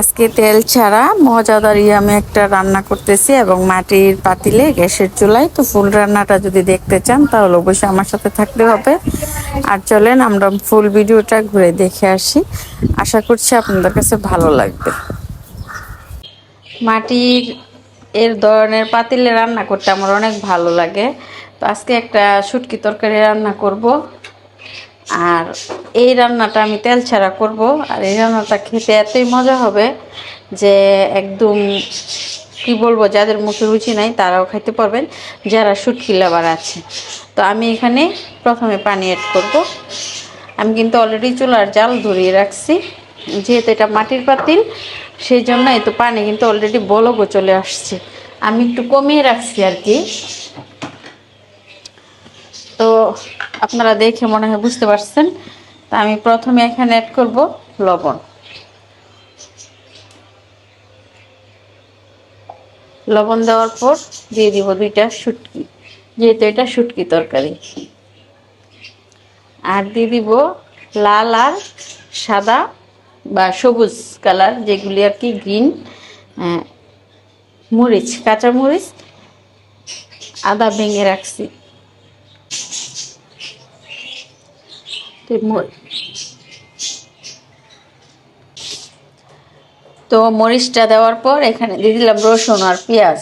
আজকে তেল ছাড়া মজাদার আমি একটা রান্না করতেছি এবং মাটির পাতিলে গ্যাসের চুলায়। তো ফুল রান্নাটা যদি দেখতে চান, তাহলে অবশ্যই আমার সাথে থাকতে হবে। আর চলেন আমরা ফুল ভিডিওটা ঘুরে দেখে আসি। আশা করছি আপনাদের কাছে ভালো লাগবে। মাটির এর ধরনের পাতিলে রান্না করতে আমার অনেক ভালো লাগে। তো আজকে একটা শুটকি তরকারি রান্না করব। আর এই রান্নাটা আমি তেল ছাড়া করব। আর এই রান্নাটা খেতে এতই মজা হবে যে একদম কি বলব, যাদের মুখে রুচি নাই তারাও খাইতে পারবেন, যারা শুটকি লাভার আছে। তো আমি এখানে প্রথমে পানি অ্যাড করব। আমি কিন্তু অলরেডি চুলার জাল ধরিয়ে রাখছি। যেহেতু এটা মাটির পাতিল, সেই জন্য তো পানি কিন্তু অলরেডি বলকও চলে আসছে। আমি একটু কমিয়ে রাখছি আর কি। তো আপনারা দেখে মনে হয় বুঝতে পারছেন। তা আমি প্রথমে এখানে অ্যাড করব লবণ। লবণ দেওয়ার পর দিয়ে দিব দুইটা শুটকি, যেহেতু এটা শুটকি তরকারি। আর দিয়ে দিব লাল আর সাদা বা সবুজ কালার, যেগুলি আর কি গ্রিন মরিচ, কাঁচা মরিচ, আদা ভেঙে রাখছি। তো মরিচটা দেওয়ার পর এখানে দিয়ে দিলাম রসুন আর পেঁয়াজ।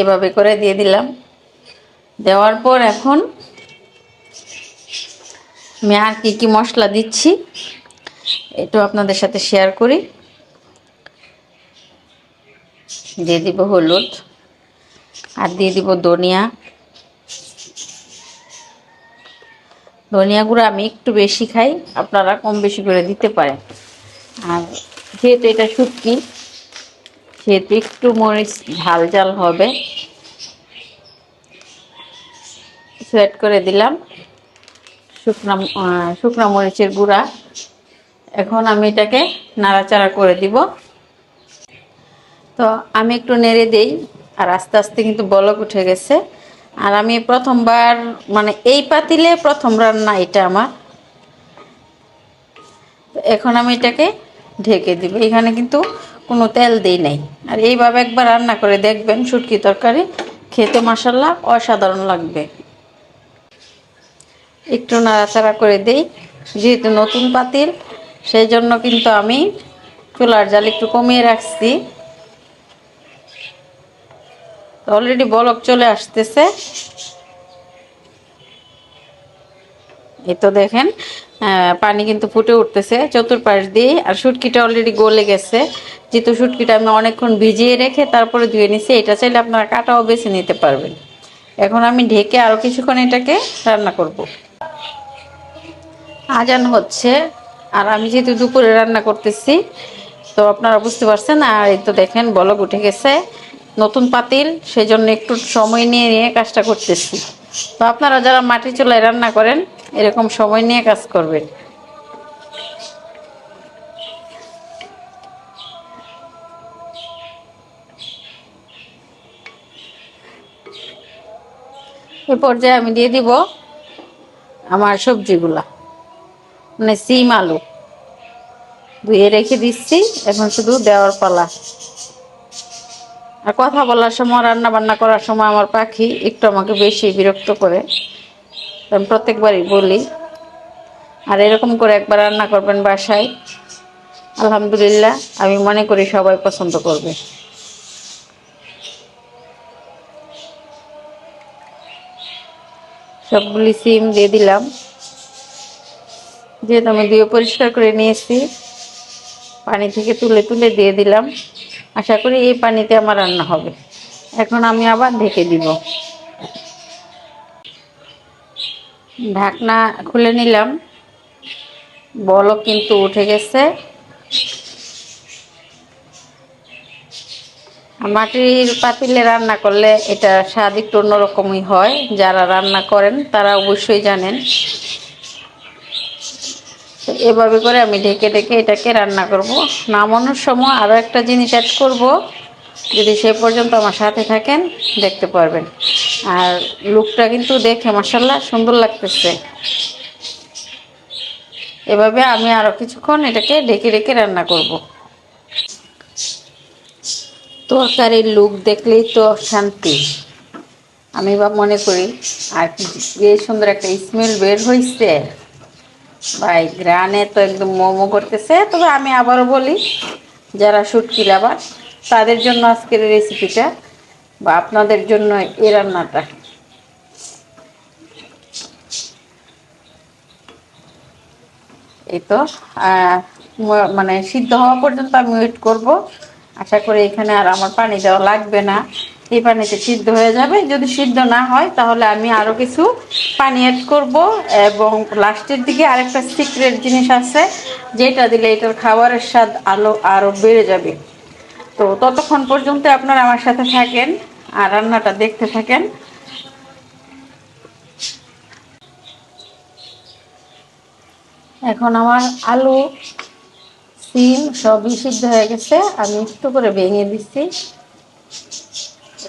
এভাবে করে দিয়ে দিলাম। দেওয়ার পর এখন আমি আর কি কি মশলা দিচ্ছি, এটাও আপনাদের সাথে শেয়ার করি। দিয়ে দিব হলুদ আর দিয়ে দিব ধনিয়া। ধনিয়া গুঁড়ো আমি একটু বেশি খাই, আপনারা কম বেশি করে দিতে পারেন। আর যেহেতু এটা শুটকি, সেহেতু একটু মরিচ ঝাল ঝাল হবে। সোয়েট করে দিলাম। শুকনা শুকনা মরিচের গুঁড়া। এখন আমি এটাকে নাড়াচাড়া করে দিব। তো আমি একটু নেড়ে দেই, আর আস্তে আস্তে কিন্তু বলক উঠে গেছে। আর আমি প্রথমবার মানে এই পাতিলে প্রথম রান্না এটা আমার। এখন আমি এটাকে ঢেকে দিব। এখানে কিন্তু কোনো তেল দেই নাই। আর এইভাবে একবার রান্না করে দেখবেন, শুটকি তরকারি খেতে মশাল্লা অসাধারণ লাগবে। একটু নাড়াচাড়া করে দেই, যেহেতু নতুন পাতিল, সেই জন্য কিন্তু আমি চুলার জাল একটু কমিয়ে রাখছি। অলরেডি বলক চলে আসতেছে। এই তো দেখেন পানি কিন্তু ফুটে উঠতেছে চতুর্পাশ দিয়ে আর শুটকিটা অলরেডি গলে গেছে। যেহেতু শুটকিটা আমি অনেকক্ষণ ভিজিয়ে রেখে তারপরে ধুয়ে নিছি, এটা চাইলে আপনারা কাটাও বেছে নিতে পারবেন। এখন আমি ঢেকে আরও কিছুক্ষণ এটাকে রান্না করব। আজান হচ্ছে, আর আমি যেহেতু দুপুরে রান্না করতেছি, তো আপনারা বুঝতে পারছেন, আর এই তো দেখেন বলক উঠে গেছে। নতুন পাতিল সেই জন্য একটু সময় নিয়ে নিয়ে কাজটা করতেছি। তো আপনারা যারা মাটি চুলায় রান্না করেন, এরকম সময় নিয়ে কাজ করবেন। এ পর্যায়ে আমি দিয়ে দিব আমার সবজিগুলা। মানে সিম আলু। ধুয়ে রেখে দিচ্ছি, এখন শুধু দেওয়ার পালা। আর কথা বলার সময় রান্না বান্না করার সময় আমার পাখি একটু আমাকে বেশি বিরক্ত করে। আমি প্রত্যেকবারই বলি, আর এরকম করে একবার রান্না করবেন বাসায়, আলহামদুলিল্লাহ। আমি মনে করি সবাই পছন্দ করবে। সবগুলি সিম দিয়ে দিলাম। যেহেতু আমি দিয়ে পরিষ্কার করে নিয়েছি, পানি থেকে তুলে তুলে দিয়ে দিলাম। আশা করি এই পানিতে আমার রান্না হবে। এখন আমি আবার ঢেকে দিব। ঢাকনা খুলে নিলাম। বলক কিন্তু উঠে গেছে। মাটির পাতিলে রান্না করলে এটা স্বাদ একটু অন্যরকমই হয়। যারা রান্না করেন তারা অবশ্যই জানেন। এভাবে করে আমি ঢেকে ঢেকে এটাকে রান্না করব। নামানোর সময় আরও একটা জিনিস অ্যাড করব। যদি সে পর্যন্ত আমার সাথে থাকেন, দেখতে পারবেন। আর লুকটা কিন্তু দেখে মাসাল্লাহ সুন্দর লাগতেছে। এভাবে আমি আরও কিছুক্ষণ এটাকে ঢেকে ঢেকে রান্না করব। তরকারির লুক দেখলেই তো শান্তি। আমি বা মনে করি, আর কি সুন্দর একটা স্মেল বের হয়েছে ভাই, গ্রানে তো একদম মোমো করতেছে, তবে আমি আবারও বলি, যারা শুটকি লাভার, তাদের জন্য আজকের রেসিপিটা বা আপনাদের জন্য এ রান্নাটা। এই তো মানে সিদ্ধ হওয়া পর্যন্ত আমি ওয়েট করব। আশা করি এখানে আর আমার পানি দেওয়া লাগবে না। এই পানিতে সিদ্ধ হয়ে যাবে। যদি সিদ্ধ না হয়, তাহলে আমি আরও কিছু পানি অ্যাড করব এবং লাস্টের দিকে আরেকটা সিক্রেট জিনিস আছে, যেটা দিলে এটার খাবারের স্বাদ আলো আরও বেড়ে যাবে। তো ততক্ষণ পর্যন্ত আপনারা আমার সাথে থাকেন আর রান্নাটা দেখতে থাকেন। এখন আমার আলু, সিম সবই সিদ্ধ হয়ে গেছে। আমি একটু করে ভেঙে দিচ্ছি।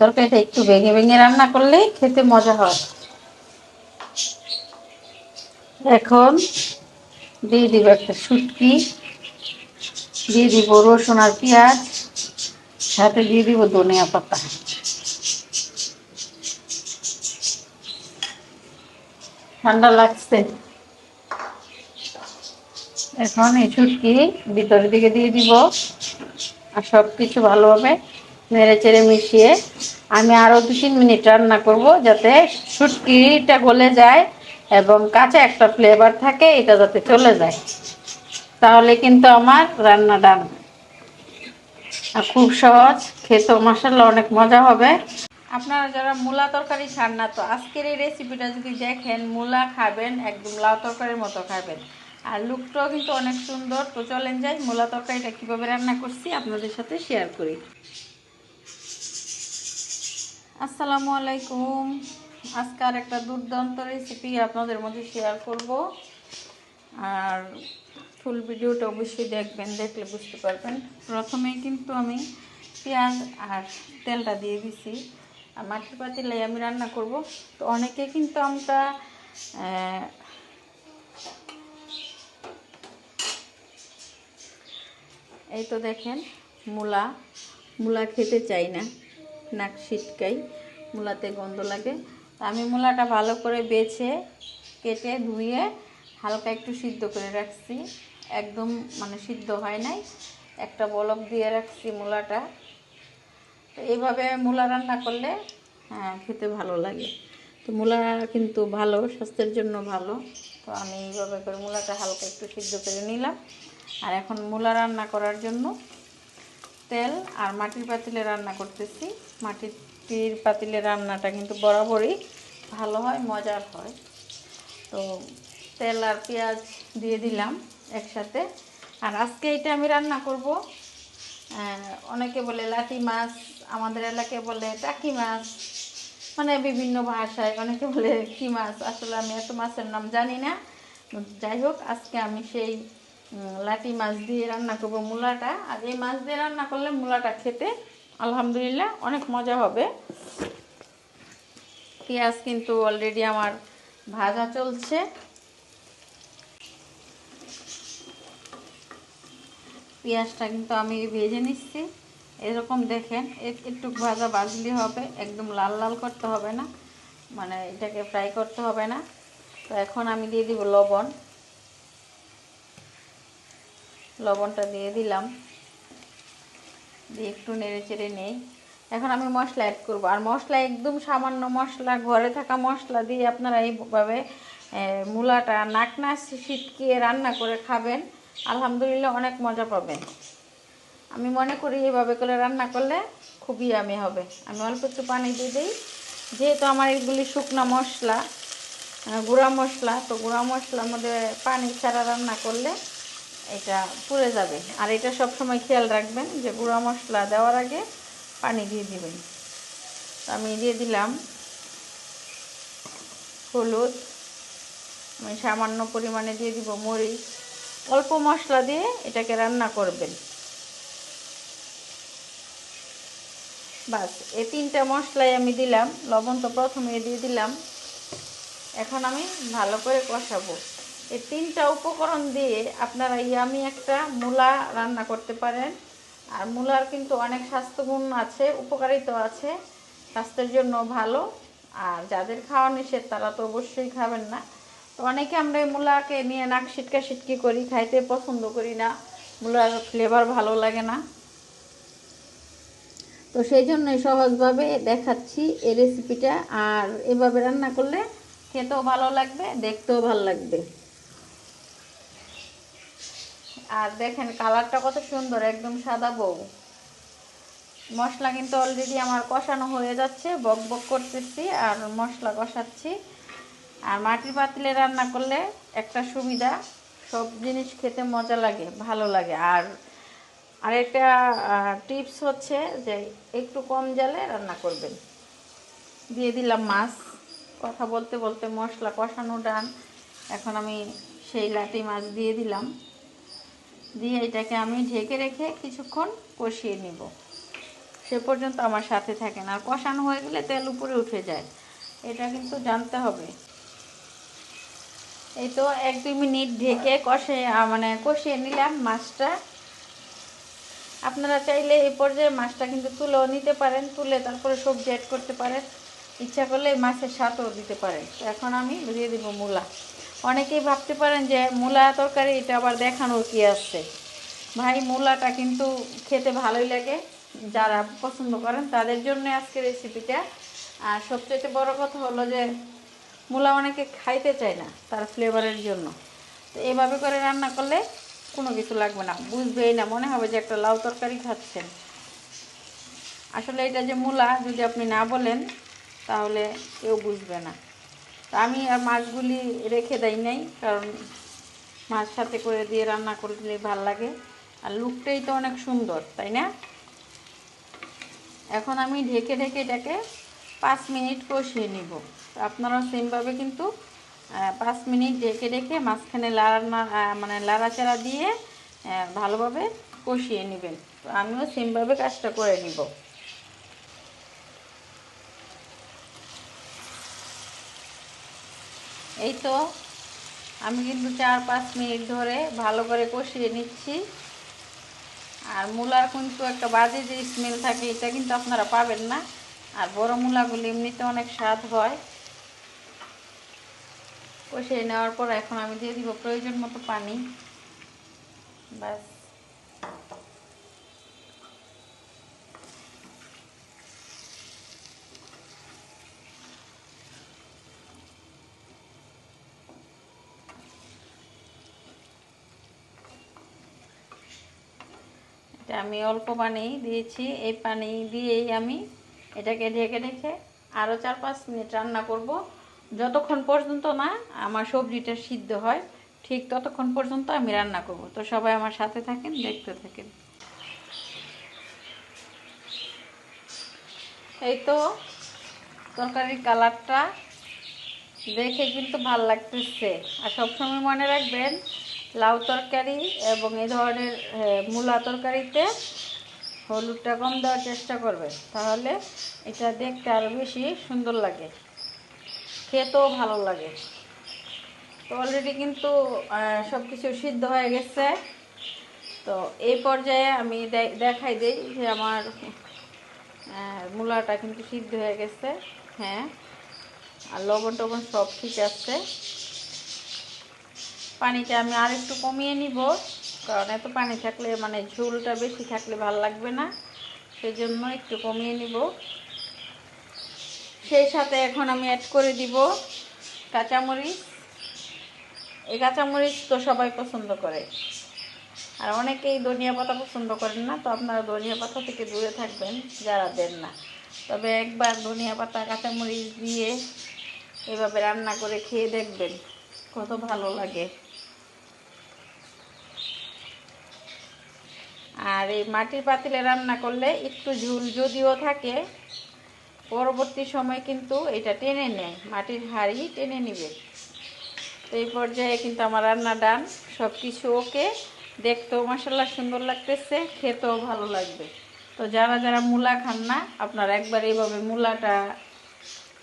তরকারিটা একটু ভেঙে ভেঙে রান্না করলে খেতে মজা হয়। এখন দিয়ে দিব একটা শুটকি, দিয়ে দিব রসুন আর পেঁয়াজ, সাথে দিয়ে দিব ধনিয়া পাতা। ঠান্ডা লাগছে। এখন এই শুটকি ভিতরের দিকে দিয়ে দিব আর সব কিছু ভালোভাবে নেড়ে চেড়ে মিশিয়ে আমি আরও দু তিন মিনিট রান্না করব যাতে শুটকিটা গলে যায় এবং কাঁচা একটা ফ্লেভার থাকে, এটা যাতে চলে যায়। তাহলে কিন্তু আমার রান্না ডান খুব সহজ খেতে মশালা অনেক মজা হবে। আপনারা যারা মূলা তরকারি খান না, তো আজকের এই রেসিপিটা যদি দেখেন, মূলা খাবেন, একদম লাউ তরকারির মতো খাবেন। আর লুকটাও কিন্তু অনেক সুন্দর। তো চলেন যাই, মূলা তরকারিটা কীভাবে রান্না করছি আপনাদের সাথে শেয়ার করি। আসসালামু আলাইকুম। আজকে আর একটা দুর্দান্ত রেসিপি আপনাদের মধ্যে শেয়ার করব। আর ফুল ভিডিওটা অবশ্যই দেখবেন, দেখলে বুঝতে পারবেন। প্রথমেই কিন্তু আমি পেঁয়াজ আর তেলটা দিয়ে দিছি। আর মাটির পাতিলে আমি রান্না করব। তো অনেকে কিন্তু আমরা এই তো দেখেন, মূলা মূলা খেতে চাই না। নাক ছিটকাই মূলাতে গন্ধ লাগে। আমি মূলাটা ভালো করে বেছে, কেটে, ধুয়ে হালকা একটু সিদ্ধ করে রাখছি। একদম মানে সিদ্ধ হয় নাই। একটা বলক দিয়ে রাখছি মূলাটা। তো এইভাবে মূলা রান্না করলে হ্যাঁ খেতে ভালো লাগে। তো মূলা কিন্তু ভালো, স্বাস্থ্যের জন্য ভালো। তো আমি এইভাবে করে মূলাটা হালকা একটু সিদ্ধ করে নিলাম। আর এখন মূলা রান্না করার জন্য তেল আর মাটির পাতিলে রান্না করতেছি। মাটির পাতিলে রান্নাটা কিন্তু বরাবরই ভালো হয়, মজার হয়। তো তেল আর পেঁয়াজ দিয়ে দিলাম একসাথে। আর আজকে এটা আমি রান্না করব। অনেকে বলে লাঠি মাছ, আমাদের এলাকায় বলে টাকি মাছ মানে বিভিন্ন ভাষায় অনেকে বলে কি মাছ, আসলে আমি এত মাছের নাম জানি না। যাই হোক, আজকে আমি সেই লাটি মাছ দিয়ে রান্না করব মূলাটা। আর এই মাছ দিয়ে রান্না করলে মূলাটা খেতে আলহামদুলিল্লাহ অনেক মজা হবে। পেঁয়াজ কিন্তু অলরেডি আমার ভাজা চলছে। পেঁয়াজটা কিন্তু আমি ভেজে নিচ্ছি। এরকম দেখেন একটু ভাজা বাজলি হবে, একদম লাল লাল করতে হবে না। মানে এটাকে ফ্রাই করতে হবে না। তো এখন আমি দিয়ে দিব লবণ। লবণটা দিয়ে দিলাম। দিয়ে একটু নেড়ে চেড়ে নেই। এখন আমি মশলা অ্যাড করব। আর মশলা একদম সামান্য মশলা, ঘরে থাকা মশলা দিয়ে আপনারা এইভাবে মূলাটা নাক না সিটকিয়ে রান্না করে খাবেন। আলহামদুলিল্লাহ অনেক মজা পাবেন। আমি মনে করি এইভাবে করে রান্না করলে খুবই আমি হবে। আমি অল্প একটু পানি দিয়ে দিই। যেহেতু আমার এগুলি শুকনো মশলা গুঁড়া মশলা, তো গুঁড়া মশলার মধ্যে পানি ছাড়া রান্না করলে এটা পুড়ে যাবে। আর এটা সব সময় খেয়াল রাখবেন যে গুঁড়া মশলা দেওয়ার আগে পানি দিয়ে দিবেন। আমি দিয়ে দিলাম হলুদ। আমি সামান্য পরিমাণে দিয়ে দিব মরিচ। অল্প মশলা দিয়ে এটাকে রান্না করবেন। বাস, এই তিনটা মশলাই আমি দিলাম। লবণ তো প্রথমে দিয়ে দিলাম। এখন আমি ভালো করে কষাবো। এই তিনটা উপকরণ দিয়ে আপনারা ইয়ামি একটা মূলা রান্না করতে পারেন। আর মূলার কিন্তু অনেক স্বাস্থ্যগুণ আছে, উপকারিতা আছে, স্বাস্থ্যের জন্য ভালো। আর যাদের খাওয়া নিষেধ তারা তো অবশ্যই খাবেন না। তো অনেকে আমরা এই মূলাকে নিয়ে নাক সিটকা সিটকি করি, খাইতে পছন্দ করি না। মূলার ফ্লেভার ভালো লাগে না। তো সেই জন্যই সহজভাবে দেখাচ্ছি এই রেসিপিটা আর এভাবে রান্না করলে খেতেও ভালো লাগবে, দেখতেও ভালো লাগবে। আর দেখেন কালারটা কত সুন্দর, একদম সাদা বউ। মশলা কিন্তু অলরেডি আমার কষানো হয়ে যাচ্ছে, বক বক করতেছি আর মশলা কষাচ্ছি। আর মাটির পাতিলে রান্না করলে একটা সুবিধা, সব জিনিস খেতে মজা লাগে, ভালো লাগে। আর আরেকটা টিপস হচ্ছে যে একটু কম জালে রান্না করবেন। দিয়ে দিলাম মাছ, কথা বলতে বলতে মশলা কষানো ডান এখন আমি সেই লাটি মাছ দিয়ে দিলাম। দিয়ে এটাকে আমি ঢেকে রেখে কিছুক্ষণ কষিয়ে নিব। সে পর্যন্ত আমার সাথে থাকেন। আর কষানো হয়ে গেলে তেল উপরে উঠে যায়। এটা কিন্তু জানতে হবে। এই তো এক দুই মিনিট ঢেকে কষে মানে কষিয়ে নিলাম মাছটা। আপনারা চাইলে এই পর্যায়ে মাছটা কিন্তু তুলেও নিতে পারেন। তুলে তারপরে সবজি অ্যাড করতে পারেন। ইচ্ছা করলে মাছের স্বাদও দিতে পারেন। এখন আমি দিয়ে দিব মূলা। অনেকেই ভাবতে পারেন যে মূলা তরকারি, এটা আবার দেখানোর কি আছে? ভাই, মূলাটা কিন্তু খেতে ভালোই লাগে। যারা পছন্দ করেন তাদের জন্য আজকে রেসিপিটা আর সবচেয়ে বড় কথা হলো যে, মূলা অনেকে খাইতে চায় না তার ফ্লেভারের জন্য। তো এভাবে করে রান্না করলে কোনো কিছু লাগবে না। বুঝবেই না, মনে হবে যে একটা লাউ তরকারি খাচ্ছেন। আসলে এটা যে মূলা যদি আপনি না বলেন, তাহলে কেউ বুঝবে না। আমি আর মাছগুলি রেখে দেই নাই কারণ মাছ সাথে করে দিয়ে রান্না করলে ভালো লাগে। আর লুকটাই তো অনেক সুন্দর তাই না? এখন আমি ঢেকে ঢেকে এটাকে পাঁচ মিনিট কষিয়ে নিব। আপনারাও সেমভাবে কিন্তু পাঁচ মিনিট ঢেকে ঢেকে মাঝখানে লাড়া না- আহ, মানে লাড়াচাড়া দিয়ে ভালোভাবে কষিয়ে নেবেন। তো আমিও সেমভাবে কাজটা করে নিব। এই তো আমি কিন্তু চার পাঁচ মিনিট ধরে ভালো করে কষিয়ে নিচ্ছি। আর মূলার কিন্তু একটা বাজে যে স্মেল থাকে, এটা কিন্তু আপনারা পাবেন না। আর বড় মূলাগুলি এমনিতে অনেক স্বাদ হয়। কষিয়ে নেওয়ার পর এখন আমি দিয়ে দিব প্রয়োজন মতো পানি। ব্যাস। এটা আমি অল্প পানি দিয়েছি। এই পানি দিয়েই আমি এটাকে ঢেকে রেখে আরও চার পাঁচ মিনিট রান্না করব। যতক্ষণ পর্যন্ত না আমার সবজিটা সিদ্ধ হয়, ঠিক ততক্ষণ পর্যন্ত আমি রান্না করব। তো সবাই আমার সাথে থাকেন, দেখতে থাকেন। এই তো তরকারির কালারটা দেখে কিন্তু ভালো লাগতেছে। আর সবসময় মনে রাখবেন লাউ তরকারি এবং এই ধরনের মূলা তরকারিতে হলুদটা কম দেওয়ার চেষ্টা করবে। তাহলে এটা দেখতে আরও বেশি সুন্দর লাগে। খেতেও ভালো লাগে। তো অলরেডি কিন্তু সব কিছু সিদ্ধ হয়ে গেছে। তো এই পর্যায়ে আমি দেখাই দিই যে আমার মূলাটা কিন্তু সিদ্ধ হয়ে গেছে। হ্যাঁ। আর লবণ টবণ সব ঠিক আছে। পানিটা আমি আর একটু কমিয়ে নিব, কারণ এত পানি থাকলে মানে ঝোলটা বেশি থাকলে ভালো লাগবে না সেই জন্য একটু কমিয়ে নিব। সেই সাথে এখন আমি অ্যাড করে দিব কাঁচামরিচ। এই কাঁচামরিচ তো সবাই পছন্দ করে, আর অনেকেই ধনিয়া পাতা পছন্দ করেন না, তো আপনারা ধনিয়া পাতা থেকে দূরে থাকবেন, যারা দেন না। তবে একবার ধনিয়া পাতা, কাঁচামরিচ দিয়ে এভাবে রান্না করে খেয়ে দেখবেন, কত ভালো লাগে। আর এই মাটির পাতিলে রান্না করলে একটু ঝুল যদিও থাকে, পরবর্তী সময় কিন্তু এটা টেনে নেয়, মাটির হাঁড়ি টেনে নেবে। তো এই পর্যায়ে কিন্তু আমার রান্না ডান সব কিছু ওকে। দেখতেও মশলা সুন্দর লাগতেছে, খেতেও ভালো লাগবে। তো যারা যারা মূলা খান না, আপনারা একবার এইভাবে মূলাটা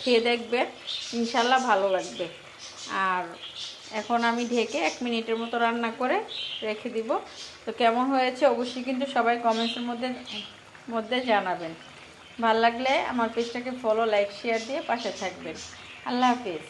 খেয়ে দেখবেন ইনশাল্লাহ ভালো লাগবে। আর এখন আমি ঢেকে এক মিনিটের মতো রান্না করে রেখে দিব। তো কেমন হয়েছে অবশ্যই কিন্তু সবাই কমেন্টসের মধ্যে মধ্যে জানাবেন। ভালো লাগলে আমার পেজটাকে ফলো লাইক শেয়ার দিয়ে পাশে থাকবেন। আল্লাহ হাফিজ।